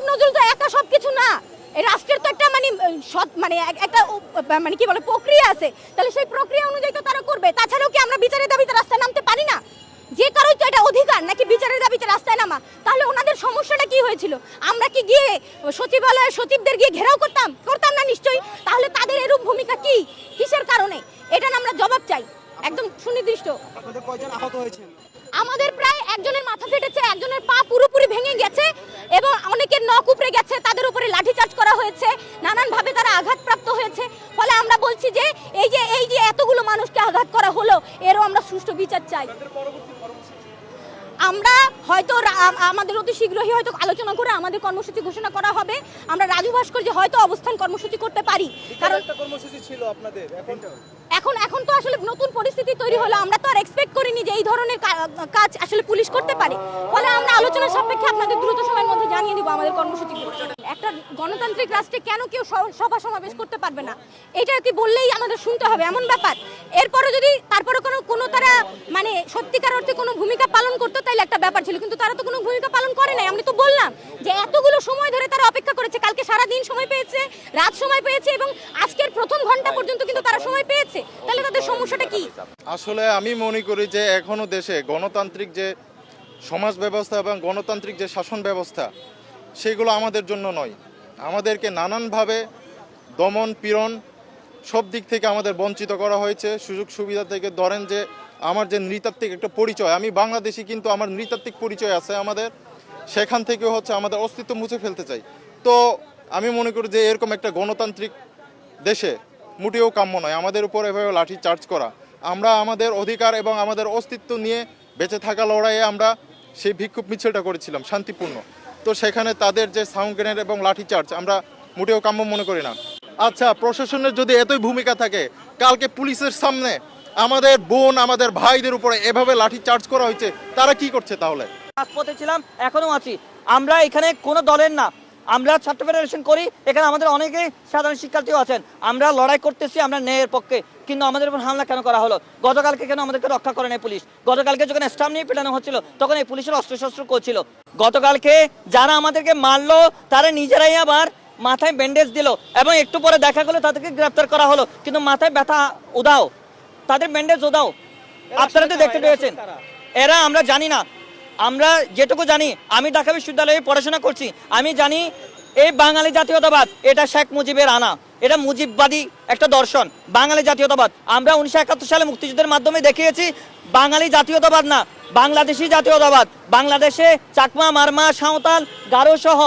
আসিফ নজরুল তো একা সবকিছু না। রাষ্ট্রের তো একটা মানে সৎ মানে একটা মানে কি বলে প্রক্রিয়া আছে। তাহলে সেই প্রক্রিয়া অনুযায়ী তো তারা করবে। তাছাড়াও কি আমরা বিচারের দাবিতে রাস্তায় নামতে পারি না? যে কারোই তো এটা অধিকার নাকি বিচারের দাবিতে রাস্তায় নামা? তাহলে ওনাদের সমস্যাটা কি হয়েছিল? আমরা কি গিয়ে সচিবালয়ের সচিবদের গিয়ে ঘেরাও করতাম? করতাম না নিশ্চয়ই? তাহলে তাদের এরূপ ভূমিকা কি? কিসের কারণে? এটা না আমরা জবাব চাই। একদম সুনির্দিষ্ট। আমাদের প্রায় একজনের মাথা ফেটেছে একজনের পা আঘাতপ্রাপ্ত হয়েছে। ফলে আমরা বলছি যে এই যে এই যে এতগুলো মানুষকে আঘাত করা হলো এরও আমরা সুষ্ঠু বিচার চাই। আমরা হয়তো আমাদের অতি শীঘ্রই হয়তো আলোচনা করে আমাদের কর্মসূচি ঘোষণা করা হবে। আমরা রাজু ভাস্কর্যে হয়তো অবস্থান কর্মসূচি করতে পারি। কারণ কর্মসূচি ছিল আপনাদের এখন এখন তো আসলে নতুন পরিস্থিতি তৈরি হলো। আমরা তো আর এক্সপেক্ট করিনি যে এই ধরনের কাজ আসলে পুলিশ করতে পারে। ফলে আমরা আলোচনা সাপেক্ষে আপনাদের দ্রুত সময়ের মধ্যে জানিয়ে দিব আমাদের কর্মসূচি। একটা গণতান্ত্রিক রাষ্ট্রে কেন কেউ সভা সমাবেশ করতে পারবে না? এটা কি বললেই আমাদের শুনতে হবে, এমন ব্যাপার। এরপরে যদি তারপরে কোনো কোনো তারা মানে সত্যিকার অর্থে কোনো ভূমিকা পালন করতো, তাইলে একটা ব্যাপার ছিল। কিন্তু তারা তো কোনো ভূমিকা পালন করে নাই। আমি তো বললাম যে এতগুলো সময় ধরে তারা অপেক্ষা করেছে। কালকে সারা দিন সময় পেয়েছে, রাত সময় পেয়েছে এবং আজকের প্রথম ঘণ্টা পর্যন্ত কিন্তু তারা সময় পেয়েছে। তাহলে তাদের সমস্যাটা কি? আসলে আমি মনে করি যে এখনও দেশে গণতান্ত্রিক যে সমাজ ব্যবস্থা এবং গণতান্ত্রিক যে শাসন ব্যবস্থা সেগুলো আমাদের জন্য নয়। আমাদেরকে নানানভাবে দমন, পীড়ন সব দিক থেকে আমাদের বঞ্চিত করা হয়েছে। সুযোগ সুবিধা থেকে ধরেন যে আমার যে নৃতাত্ত্বিক একটা পরিচয়, আমি বাংলাদেশি কিন্তু আমার নৃতাত্ত্বিক পরিচয় আছে আমাদের। সেখান থেকে হচ্ছে আমাদের অস্তিত্ব মুছে ফেলতে চাই। তো আমি মনে করি যে এরকম একটা গণতান্ত্রিক দেশে মোটেও কাম্য নয়। আমাদের উপর এভাবে লাঠি চার্জ করা। আমরা আমাদের অধিকার এবং আমাদের অস্তিত্ব নিয়ে বেঁচে থাকা লড়াইয়ে আমরা সেই বিক্ষোভ মিছিলটা করেছিলাম, শান্তিপূর্ণ। তো সেখানে তাদের যে সাউন্ড গ্রেনেড এবং লাঠি চার্জ আমরা মোটেও কাম্য মনে করি না। আচ্ছা প্রশাসনের যদি এতই ভূমিকা থাকে, কালকে পুলিশের সামনে আমাদের বোন, আমাদের ভাইদের উপরে এভাবে লাঠি চার্জ করা হয়েছে, তারা কি করছে তাহলে? রাজপথে ছিলাম এখনও আছি। আমরা এখানে কোনো দলের না। আমরা ছাত্র ফেডারেশন করি, এখানে আমাদের অনেকেই সাধারণ শিক্ষার্থীও আছেন। আমরা লড়াই করতেছি, আমরা ন্যায়ের পক্ষে। কিন্তু আমাদের উপর হামলা কেন করা হলো? গতকালকে কেন আমাদেরকে রক্ষা করে নাই পুলিশ? গতকালকে যখন স্টাম্প নিয়ে পেটানো হচ্ছিল, তখন এই পুলিশের অস্ত্রশস্ত্র করছিল গতকালকে যারা আমাদেরকে মারলো তারা নিজেরাই আবার মাথায় ব্যান্ডেজ দিল এবং একটু পরে দেখা গেলো তাদেরকে গ্রেপ্তার করা হলো। কিন্তু মাথায় ব্যথা উদাও তাদের ব্যান্ডেজ উদাও আপনারা তো দেখতে পেয়েছেন। এরা আমরা জানি না। আমরা যেটুকু জানি আমি ঢাকা বিশ্ববিদ্যালয়ে পড়াশোনা করছি। আমি জানি এই বাঙালি জাতীয়তাবাদ, এটা শেখ মুজিবের আনা। এটা মুজিববাদী একটা দর্শন, বাঙালি জাতীয়তাবাদ। আমরা উনিশশো একাত্তর সালে মুক্তিযুদ্ধের মাধ্যমে দেখিয়েছি, বাঙালি জাতীয়তাবাদ না, বাংলাদেশি জাতীয়তাবাদ। বাংলাদেশে চাকমা, মারমা, সাঁওতাল, গারো সহ